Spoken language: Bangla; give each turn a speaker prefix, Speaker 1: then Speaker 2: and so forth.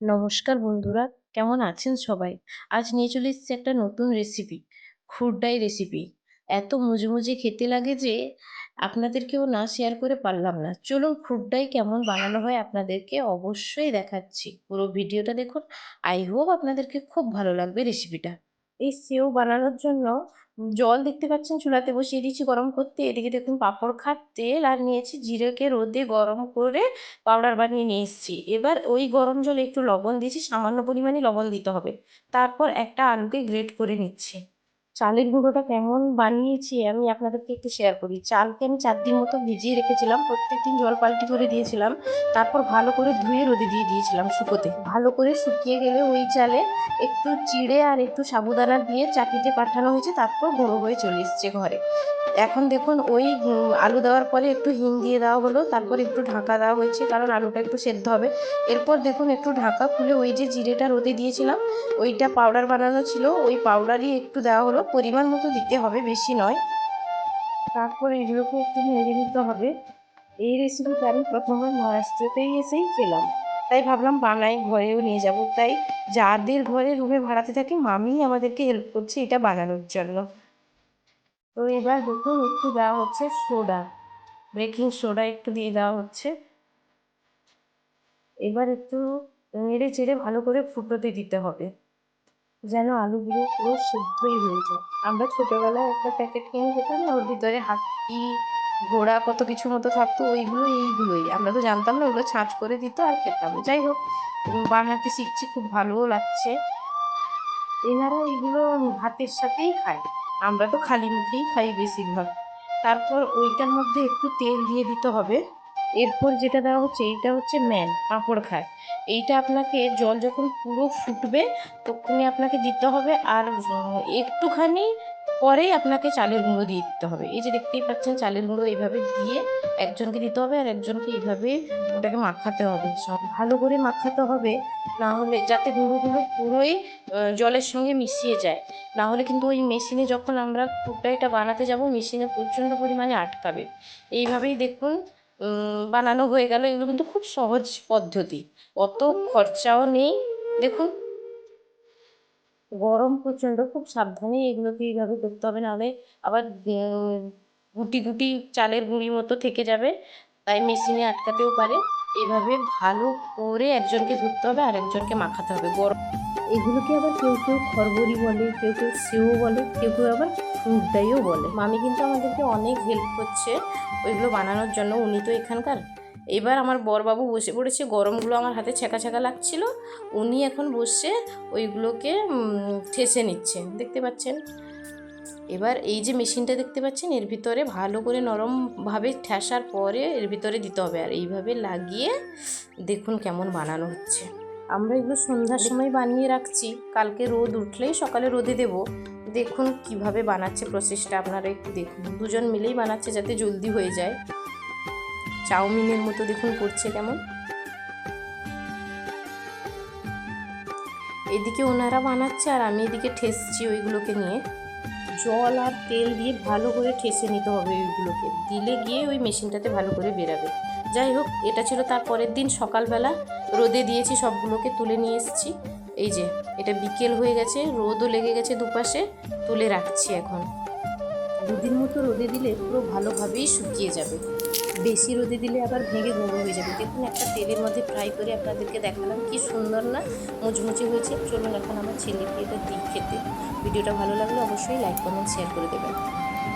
Speaker 1: নমস্কার বন্ধুরা, কেমন আছেন সবাই? আজ নিয়ে চলে এসেছি একটা নতুন রেসিপি খুরডাই রেসিপি এত মুজমুজে খেতে লাগে যে আপনাদেরকেও না শেয়ার করে পারলাম না। চলুন খুরডাই কেমন বানানো হয় আপনাদেরকে অবশ্যই দেখাচ্ছি। পুরো ভিডিওটা দেখুন। আই হোপ আপনাদেরকে খুব ভালো লাগবে রেসিপিটা এই সেও বানানোর জন্য জল দেখতে পাচ্ছেন চুলাতে বসিয়ে দিয়েছি গরম করতে। এদিকে দেখুন পাঁপড় খাট তেল আর নিয়েছি জিরেকে রোদে গরম করে পাউডার বানিয়ে নিয়ে এসেছি। এবার ওই গরম জলে একটু লবণ দিয়েছি, সামান্য পরিমাণে লবণ দিতে হবে। তারপর একটা আলুকে গ্রেট করে নিচ্ছি। চালের গুঁড়োটা কেমন বানিয়েছি আমি আপনাদেরকে একটু শেয়ার করি। চালকে আমি চার দিন মতো ভিজিয়ে রেখেছিলাম প্রত্যেক দিন জল পাল্টি করে দিয়েছিলাম, তারপর ভালো করে ধুয়ে রোদে দিয়ে দিয়েছিলাম শুকোতে। ভালো করে শুকিয়ে গেলে ওই চালে একটু চিড়ে আর একটু সাবুদানা দিয়ে চাকিতে পাঠানো হয়েছে, তারপর গুঁড়ো হয়ে চলে এসছে ঘরে। এখন দেখুন, ওই আলু দেওয়ার পরে একটু হিং দিয়ে দেওয়া হলো, তারপর একটু ঢাকা দেওয়া হয়েছে, কারণ আলুটা একটু সেদ্ধ হবে। এরপর দেখুন, একটু ঢাকা খুলে ওই যে জিরেটা রোদে দিয়েছিলাম, ওইটা পাউডার বানানো ছিল, ওই পাউডারই একটু দেওয়া হলো পরিমাণ মতো দিতে হবে, বেশি নয়। তারপরে এগুলোকে একটু নেড়ে নিতে হবে। এই রেসিপিটা আমি প্রথমবার মহারাষ্ট্রতেই এসেই পেলাম। তাই ভাবলাম বানাই, ঘরেও নিয়ে যাব। তাই যাদের ঘরে রুমে ভাড়াতে থাকি মামি আমাদেরকে হেল্প করছে এটা বানানোর জন্য। তো এবার দেখুন, একটু দেওয়া হচ্ছে সোডা। বেকিং সোডা একটু দিয়ে দেওয়া হচ্ছে। এবার একটু নেড়ে চেড়ে ভালো করে ফুটোতে দিতে হবে। যেন আলুগুলো পুরো সেদ্ধই হয়ে যায়। আমরা ছোটোবেলায় একটা প্যাকেট কিনে খেতাম না, ওর ভিতরে হাতি ঘোড়া, কত কিছু মতো থাকতো, ওইগুলো, এইগুলোই। আমরা তো জানতাম না, ওগুলো ছাঁচ করে দিত আর খেতাম। যাই হোক বানাতে শিখছি, খুব ভালোও লাগছে। এনারা এইগুলো ভাতের সাথেই খায়। আমরা তো খালি মুখেই খাই বেশিরভাগ। তারপর ওইটার মধ্যে একটু তেল দিয়ে দিতে হবে। এরপর যেটা দেওয়া হচ্ছে, এইটা হচ্ছে ম্যান, পাঁপড় খায়। এইটা আপনাকে জল যখন পুরো ফুটবে, তখনই আপনাকে দিতে হবে আর একটুখানি পরেই আপনাকে চালের গুঁড়ো দিয়ে দিতে হবে। এই যে দেখতেই পাচ্ছেন, চালের গুঁড়ো এইভাবে দিয়ে একজনকে দিতে হবে আর একজনকে এইভাবে ওটাকে মাখাতে হবে। সব ভালো করে মাখাতে হবে, না হলে যাতে গুঁড়োগুলো পুরোই জলের সঙ্গে মিশিয়ে যায়। না হলে কিন্তু ওই মেশিনে যখন আমরা ফুটাইটা বানাতে যাব, মেশিনে প্রচণ্ড পরিমাণে আটকাবে। এইভাবেই দেখুন বানানো হয়ে গেল। এগুলো কিন্তু খুব সহজ পদ্ধতি। অত খরচাও নেই। দেখুন। গরম প্রচণ্ড, খুব সাবধানে এগুলোকে এইভাবে করতে হবে। নাহলে আবার গুটি গুটি চালের গুঁড়ির মতো থেকে যাবে। তাই মেশিনে আটকাতেও পারে। এভাবে ভালো করে একজনকে ধরতে হবে আর একজনকে মাখাতে হবে। গরম এগুলোকে আবার কেউ কেউ খরবরি বলে, কেউ কেউ সেও বলে, কেউ কেউ আবার ফ্রুটডাইও বলে। মামি কিন্তু আমাদেরকে অনেক হেল্প করছে ওইগুলো বানানোর জন্য। উনি তো এখানকার। এবার আমার বরবাবু বসে পড়েছে গরমগুলো আমার হাতে ছেঁকা ছেঁকা লাগছিল। উনি এখন বসে ওইগুলোকে ঠেসে নিচ্ছে। দেখতে পাচ্ছেন? এবার এই যে মেশিনটা দেখতে পাচ্ছেন এর ভিতরে ভালো করে নরমভাবে ঠেসার পরে এর ভিতরে দিতে হবে। আর এইভাবে লাগিয়ে দেখুন কেমন বানানো হচ্ছে। আমরা এগুলো সন্ধ্যার সময় বানিয়ে রাখছি। কালকে রোদ উঠলেই সকালে রোদে দেব। দেখুন কীভাবে বানাচ্ছে প্রসেসটা, আপনারা একটু দেখুন। দুজন মিলেই বানাচ্ছে যাতে জলদি হয়ে যায়। চাউমিনের মতো দেখুন করছে কেমন। এদিকে ওনারা বানাচ্ছে আর আমি এদিকে ঠেসছি ওইগুলোকে নিয়ে। জল আর তেল দিয়ে ভালো করে ঠেসে নিতে হবে ওইগুলোকে। দিলে গিয়ে ওই মেশিনটাতে ভালো করে বেরাবে। যাই হোক, এটা ছিল তার পরের দিন সকালবেলা। রোদে দিয়েছি সবগুলোকে তুলে নিয়ে এসেছি। এই যে, এটা বিকেল হয়ে গেছে, রোদও লেগে গেছে দুপাশে, তুলে রাখছি এখন। দুদিন মতো রোদে দিলে পুরো ভালোভাবেই শুকিয়ে যাবে। বেশি রোদে দিলে আবার ভেঙে গুঁড়ো হয়ে যাবে। দেখুন, একটা তেলের মধ্যে ফ্রাই করে আপনাদেরকে দেখালাম, কি সুন্দর না মুচমুচে হয়েছে। চলুন এখন আমার ছেলেকে এটা দিই খেতে। ভিডিওটা ভালো লাগলে অবশ্যই লাইক কমেন্ট শেয়ার করে দেবেন।